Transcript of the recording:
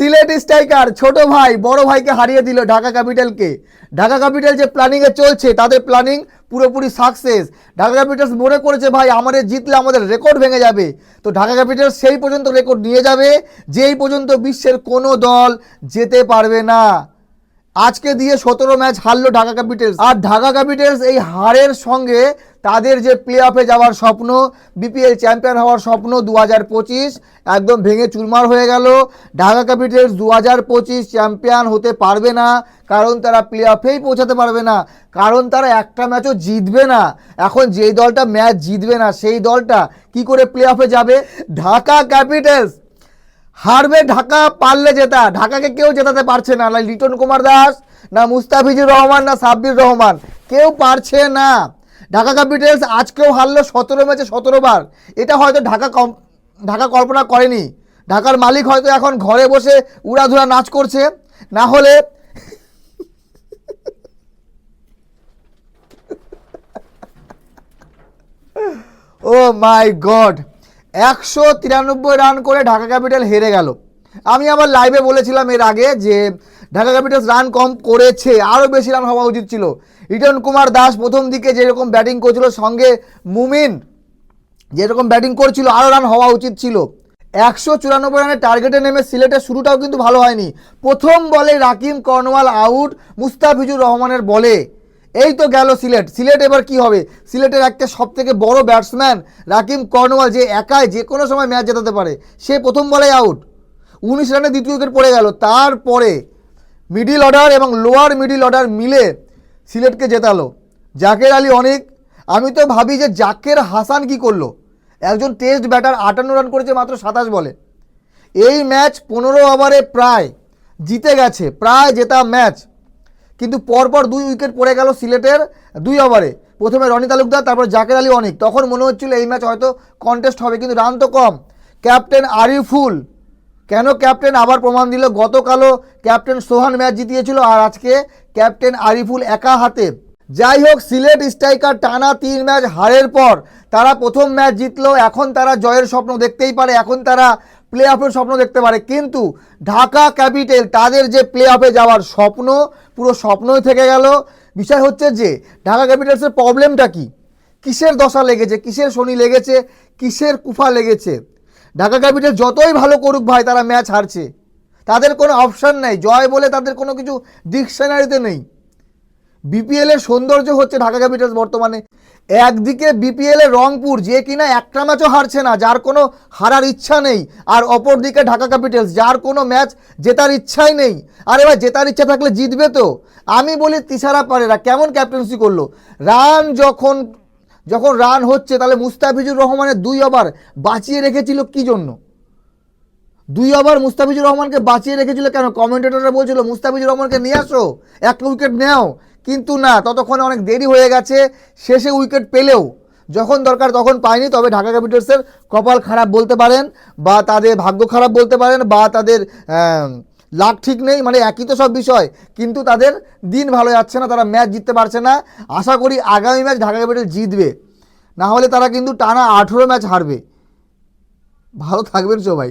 Sylhet striker ছোট ভাই, বড় ভাইকে হারিয়ে দিল ঢাকা ক্যাপিটালকে। ঢাকা ক্যাপিটাল যে প্ল্যানিংয়ে চলছে, তাদের প্ল্যানিং পুরোপুরি সাকসেস। ঢাকা ক্যাপিটালস মনে করেছে, ভাই, আমাদের জিতলে আমাদের রেকর্ড ভেঙে যাবে। তো ঢাকা ক্যাপিটালস সেই পর্যন্ত রেকর্ড নিয়ে যাবে, যেই পর্যন্ত বিশ্বের কোনো দল যেতে পারবে না। আজকে দিয়ে সতেরো ম্যাচ হারলো ঢাকা ক্যাপিটালস। আর ঢাকা ক্যাপিটালস এই হারের সঙ্গে তাদের যে প্লে অফে যাওয়ার স্বপ্ন বিপিএল চ্যাম্পিয়ন হওয়ার স্বপ্ন দু হাজার পঁচিশ, একদম ভেঙে চুরমার হয়ে গেল। ঢাকা ক্যাপিটালস দু হাজার পঁচিশ চ্যাম্পিয়ন হতে পারবে না, কারণ তারা প্লে অফেই পৌঁছাতে পারবে না, কারণ তারা একটা ম্যাচও জিতবে না। এখন যেই দলটা ম্যাচ জিতবে না, সেই দলটা কি করে প্লে অফে যাবে? ঢাকা ক্যাপিটালস। হারবে ঢাকা, পারলে জেতা। ঢাকাকে কেউ জেতাতে পারছে না। না লিটন কুমার দাস, না মুস্তাফিজুর রহমান, না সাব্বির রহমান। কেউ পারছে না। ঢাকা ক্যাপিটালস আজকেও হারলো সতেরো ম্যাচে সতেরো বার। এটা হয়তো ঢাকা কম, ঢাকা কল্পনা করেনি। ঢাকার মালিক হয়তো এখন ঘরে বসে উড়াধুরা নাচ করছে। না হলে ও মাই গড। একশো তিরানব্বই রান করে ঢাকা ক্যাপিটাল হেরে গেল। আমি আবার লাইভে বলেছিলাম এর আগে যে ঢাকা ক্যাপিটালস রান কম করেছে, আরও বেশি রান হওয়া উচিত ছিল। রিটন কুমার দাস প্রথম দিকে যেরকম ব্যাটিং করছিল, সঙ্গে মুমিন যেরকম ব্যাটিং করছিল, আরও রান হওয়া উচিত ছিল। একশো চুরানব্বই রানের টার্গেটে নেমে সিলেটের শুরুটাও কিন্তু ভালো হয়নি। প্রথম বলে রাকিম কর্নওয়াল আউট মুস্তাফিজুর রহমানের বলে। এই তো গেল সিলেট। সিলেট এবার কি হবে? সিলেটের একটা সব থেকে বড় ব্যাটসম্যান রাকিম কর্নওয়াল যে একাই যে কোনো সময় ম্যাচ জেতাতে পারে, সে প্রথম বলেই আউট উনিশ রানে দ্বিতীয় উইকেট পড়ে গেল। তারপরে মিডিল অর্ডার এবং লোয়ার মিডিল অর্ডার মিলে সিলেটকে জেতালো। জাকের আলী অনেক, আমি তো ভাবি যে জাকের হাসান কি করল? একজন টেস্ট ব্যাটার আটান্ন রান করেছে মাত্র সাতাশ বলে। এই ম্যাচ পনেরো ওভারে প্রায় জিতে গেছে, প্রায় জেতা ম্যাচ কিন্তু পরপর দুই উইকেট পড়ে গেল সিলেটের দুই ওভারে। প্রথমে রনি তালুকদার, তারপর জাকের আলী অনেক। তখন মনে হচ্ছিল এই ম্যাচ হয়তো কন্টেস্ট হবে, কিন্তু রান তো কম। ক্যাপ্টেন আরিফুল কেন ক্যাপ্টেন আবার প্রমাণ দিল? গতকালও ক্যাপ্টেন সোহান ম্যাচ জিতিয়েছিল আর আজকে ক্যাপ্টেন আরিফুল একা হাতে। যাই হোক, সিলেট স্ট্রাইকার টানা তিন ম্যাচ হারের পর তারা প্রথম ম্যাচ জিতলো। এখন তারা জয়ের স্বপ্ন দেখতেই পারে। এখন তারা প্লে অফের স্বপ্ন দেখতে পারে। কিন্তু ঢাকা ক্যাপিটাল তাদের যে প্লে অফে যাওয়ার স্বপ্ন, পুরো স্বপ্নই থেকে গেল। বিষয় হচ্ছে যে, ঢাকা ক্যাপিটালসের প্রবলেমটা কি? কিসের দশা লেগেছে? কিসের শনি লেগেছে? কিসের কুফা লেগেছে? ঢাকা ক্যাপিটাল যতই ভালো করুক ভাই, তারা ম্যাচ হারছে। তাদের কোনো অপশান নেই। জয় বলে তাদের কোনো কিছু ডিকশনারিতে নেই। বিপিএল এর সৌন্দর্য হচ্ছে ঢাকা ক্যাপিটালস বর্তমানে। একদিকে বিপিএল এর রংপুর, যে কিনা একটা ম্যাচও হারছে না, যার কোনো হারার ইচ্ছা নেই। আর অপরদিকে ঢাকা ক্যাপিটালস, যার কোনো ম্যাচ জেতার ইচ্ছাই নেই। আর এবার জেতার ইচ্ছা থাকলে জিতবে তো। আমি বলি তিসারা পারেরা কেমন ক্যাপ্টেন্সি করল? রান যখন যখন রান হচ্ছে, তাহলে মুস্তাফিজুর রহমানের দুই ওভার বাঁচিয়ে রেখেছিল কি জন্য? দুই ওভার মুস্তাফিজুর রহমানকে বাঁচিয়ে রেখেছিল কেন? কমেন্টেটররা বলছিল, মুস্তাফিজুর রহমানকে নিয়ে আসো একটা উইকেট নেও। কিন্তু না, ততক্ষণে অনেক দেরি হয়ে গেছে, শেষে উইকেট পেলেও। যখন দরকার তখন পায়নি তবে ঢাকা ক্যাপিটালসের কপাল খারাপ বলতে পারেন, বা তাদের ভাগ্য খারাপ বলতে পারেন, বা তাদের লাক ঠিক নেই মানে একই তো সব বিষয়, কিন্তু তাদের দিন ভালো যাচ্ছে না, তারা ম্যাচ জিততে পারছে না। আশা করি আগামী ম্যাচ ঢাকা ক্যাপিটাল জিতবে। না হলে তারা কিন্তু টানা আঠেরো ম্যাচ হারবে। ভালো থাকবেন সবাই।